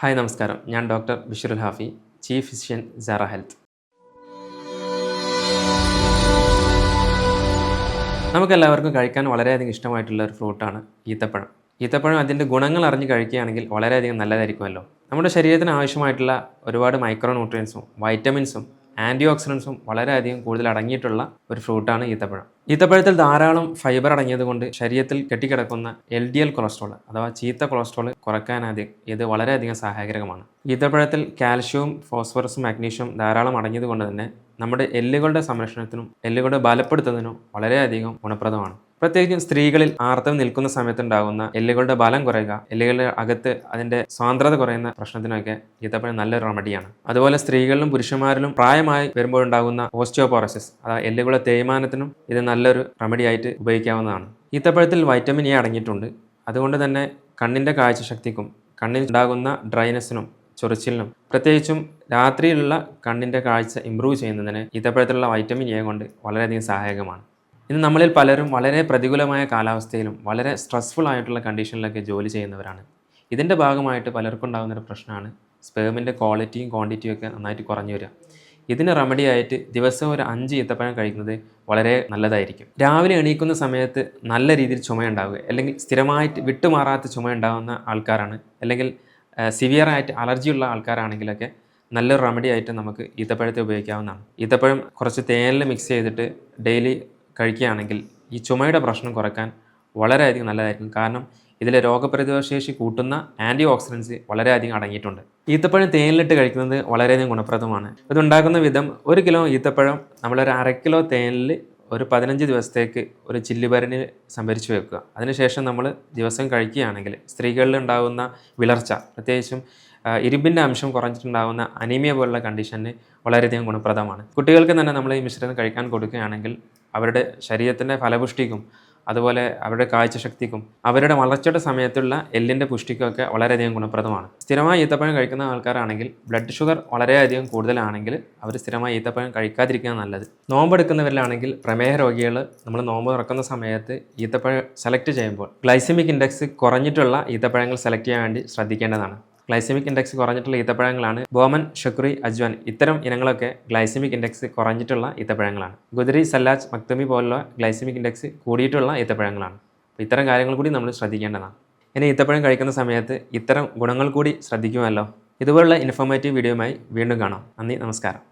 Hi നമസ്കാരം. ഞാൻ doctor Bisharul Hafi chief physician Sara health. നമുക്കെല്ലാവർക്കും കഴിക്കാൻ വളരെയധികം ഇഷ്ടമായിട്ടുള്ള ഒരു ഫ്രൂട്ടാണ് ഈത്തപ്പഴം. ഈത്തപ്പഴം അതിന്റെ ഗുണങ്ങൾ അറിഞ്ഞ് കഴിക്കുകയാണെങ്കിൽ വളരെയധികം നല്ലതായിരിക്കുമല്ലോ. നമ്മുടെ ശരീരത്തിന് ആവശ്യമായിട്ടുള്ള ഒരുപാട് മൈക്രോ ന്യൂട്രിയൻസും വൈറ്റമിൻസും ആന്റി ഓക്സിഡൻസും വളരെയധികം കൂടുതൽ അടങ്ങിയിട്ടുള്ള ഒരു ഫ്രൂട്ടാണ് ഈത്തപ്പഴം. ഈത്തപ്പഴത്തിൽ ധാരാളം ഫൈബർ അടങ്ങിയതുകൊണ്ട് ശരീരത്തിൽ കെട്ടിക്കിടക്കുന്ന എൽ ഡി എൽ കൊളസ്ട്രോൾ അഥവാ ചീത്ത കൊളസ്ട്രോൾ കുറയ്ക്കാനാദ്യം ഇത് വളരെയധികം സഹായകരമാണ്. ഈത്തപ്പഴത്തിൽ കാൽഷ്യവും ഫോസ്ഫറസും മാഗ്നീഷ്യവും ധാരാളം അടങ്ങിയതുകൊണ്ട് തന്നെ നമ്മുടെ എല്ലുകളുടെ സംരക്ഷണത്തിനും എല്ലുകളുടെ ബലപ്പെടുത്തുന്നതിനും വളരെയധികം ഗുണപ്രദമാണ്. പ്രത്യേകിച്ചും സ്ത്രീകളിൽ ആർത്തവം നിൽക്കുന്ന സമയത്തുണ്ടാകുന്ന എല്ലുകളുടെ ബലം കുറയുക എല്ലുകളുടെ അകത്ത് അതിന്റെ സാന്ദ്രത കുറയുന്ന പ്രശ്നത്തിനൊക്കെ ഈത്തപ്പഴം നല്ലൊരു റെമഡിയാണ് അതുപോലെ സ്ത്രീകളിലും പുരുഷന്മാരിലും പ്രായമായി വരുമ്പോഴുണ്ടാകുന്ന ഓസ്റ്റിയോപോറസിസ് അതായത് എല്ലുകളുടെ തേയ്മാനത്തിനും ഇത് നല്ലൊരു റെമഡി ആയിട്ട് ഉപയോഗിക്കാവുന്നതാണ്. ഈത്തപ്പഴത്തിൽ വൈറ്റമിൻ എ അടങ്ങിയിട്ടുണ്ട്. അതുകൊണ്ട് തന്നെ കണ്ണിന്റെ കാഴ്ചശക്തിക്കും കണ്ണിൽ ഉണ്ടാകുന്ന ഡ്രൈനസിനും ചൊറിച്ചിലിനും പ്രത്യേകിച്ചും രാത്രിയിലുള്ള കണ്ണിന്റെ കാഴ്ച ഇമ്പ്രൂവ് ചെയ്യുന്നതിന് ഈത്തപ്പഴത്തിലുള്ള വൈറ്റമിൻ എ കൊണ്ട് വളരെയധികം സഹായകമാണ്. ഇന്ന് നമ്മളിൽ പലരും വളരെ പ്രതികൂലമായ കാലാവസ്ഥയിലും വളരെ സ്ട്രെസ്ഫുൾ ആയിട്ടുള്ള കണ്ടീഷനിലൊക്കെ ജോലി ചെയ്യുന്നവരാണ്. ഇതിന്റെ ഭാഗമായിട്ട് പലർക്കും ഉണ്ടാകുന്ന ഒരു പ്രശ്നമാണ് സ്പേമിന്റെ ക്വാളിറ്റിയും ക്വാണ്ടിറ്റിയും ഒക്കെ നന്നായിട്ട് കുറഞ്ഞു വരിക. ഇതിന് റെമഡി ആയിട്ട് ദിവസം ഒരു അഞ്ച് ഈത്തപ്പഴം കഴിക്കുന്നത് വളരെ നല്ലതായിരിക്കും. രാവിലെ എണീക്കുന്ന സമയത്ത് നല്ല രീതിയിൽ ചുമയുണ്ടാവുക അല്ലെങ്കിൽ സ്ഥിരമായിട്ട് വിട്ടുമാറാത്ത ചുമയുണ്ടാകുന്ന ആൾക്കാരാണ് അല്ലെങ്കിൽ സിവിയറായിട്ട് അലർജിയുള്ള ആൾക്കാരാണെങ്കിലൊക്കെ നല്ലൊരു റെമഡി ആയിട്ട് നമുക്ക് ഈത്തപ്പഴത്തെ ഉപയോഗിക്കാവുന്നതാണ്. ഈത്തപ്പഴം കുറച്ച് തേനിൽ മിക്സ് ചെയ്തിട്ട് ഡെയിലി കഴിക്കുകയാണെങ്കിൽ ഈ ചുമയുടെ പ്രശ്നം കുറയ്ക്കാൻ വളരെയധികം നല്ലതായിരിക്കും. കാരണം ഇതിലെ രോഗപ്രതിരോധ ശേഷി കൂട്ടുന്ന ആന്റി ഓക്സിഡൻസ് വളരെയധികം അടങ്ങിയിട്ടുണ്ട്. ഈത്തപ്പഴം തേനിലിട്ട് കഴിക്കുന്നത് വളരെയധികം ഗുണപ്രദമാണ്. ഇതുണ്ടാക്കുന്ന വിധം ഒരു കിലോ ഈത്തപ്പഴം നമ്മളൊരു അര കിലോ തേനിൽ ഒരു പതിനഞ്ച് ദിവസത്തേക്ക് ഒരു ചില്ലുപരനിൽ സംഭരിച്ചു വെക്കുക. അതിനുശേഷം നമ്മൾ ദിവസം കഴിക്കുകയാണെങ്കിൽ സ്ത്രീകളിൽ ഉണ്ടാകുന്ന വിളർച്ച പ്രത്യേകിച്ചും ഇരുമ്പിന്റെ അംശം കുറഞ്ഞിട്ടുണ്ടാകുന്ന അനീമിയ പോലുള്ള കണ്ടീഷന് വളരെയധികം ഗുണപ്രദമാണ്. കുട്ടികൾക്ക് തന്നെ നമ്മൾ ഈ മിശ്രിതം കഴിക്കാൻ കൊടുക്കുകയാണെങ്കിൽ അവരുടെ ശരീരത്തിന്റെ ഫലപുഷ്ടിക്കും അതുപോലെ അവരുടെ കാഴ്ചശക്തിക്കും അവരുടെ വളർച്ചയുടെ സമയത്തുള്ള എല്ലിന്റെ പുഷ്ടിക്കുമൊക്കെ വളരെയധികം ഗുണപ്രദമാണ്. സ്ഥിരമായി ഈത്തപ്പഴം കഴിക്കുന്ന ആൾക്കാരാണെങ്കിൽ ബ്ലഡ് ഷുഗർ വളരെയധികം കൂടുതലാണെങ്കിൽ അവർ സ്ഥിരമായി ഈത്തപ്പഴം കഴിക്കാതിരിക്കുക നല്ലത്. നോമ്പെടുക്കുന്നവരിലാണെങ്കിൽ പ്രമേഹ രോഗികൾ നമ്മൾ നോമ്പ് തുറക്കുന്ന സമയത്ത് ഈത്തപ്പഴം സെലക്ട് ചെയ്യുമ്പോൾ ഗ്ലൈസമിക് ഇൻഡെക്സ് കുറഞ്ഞിട്ടുള്ള ഈത്തപ്പഴങ്ങൾ സെലക്ട് ചെയ്യാൻ വേണ്ടി ശ്രദ്ധിക്കേണ്ടതാണ്. ഗ്ലൈസമിക് ഇൻഡെക്സ് കുറഞ്ഞിട്ടുള്ള ഈത്തപ്പഴങ്ങളാണ്. ബോമൻ ഷക്രി അജ്വാൻ ഇത്തരം ഇനങ്ങളൊക്കെ ഗ്ലൈസമിക് ഇൻഡെക്സ് കുറഞ്ഞിട്ടുള്ള ഈത്തപ്പഴങ്ങളാണ്. ഗുദരി സല്ലാജ് മക്തമി പോലുള്ള ഗ്ലൈസമിക് ഇൻഡെക്സ് കൂടിയിട്ടുള്ള ഈത്തപ്പഴങ്ങളാണ്. അപ്പോൾ ഇത്തരം കാര്യങ്ങൾ കൂടി നമ്മൾ ശ്രദ്ധിക്കേണ്ടതാണ്. ഇനി ഈത്തപ്പഴം കഴിക്കുന്ന സമയത്ത് ഇത്തരം ഗുണങ്ങൾ കൂടി ശ്രദ്ധിക്കുമല്ലോ? ഇതുപോലുള്ള ഇൻഫോർമേറ്റീവ് വീഡിയോയുമായി വീണ്ടും കാണാം. നന്ദി നമസ്കാരം.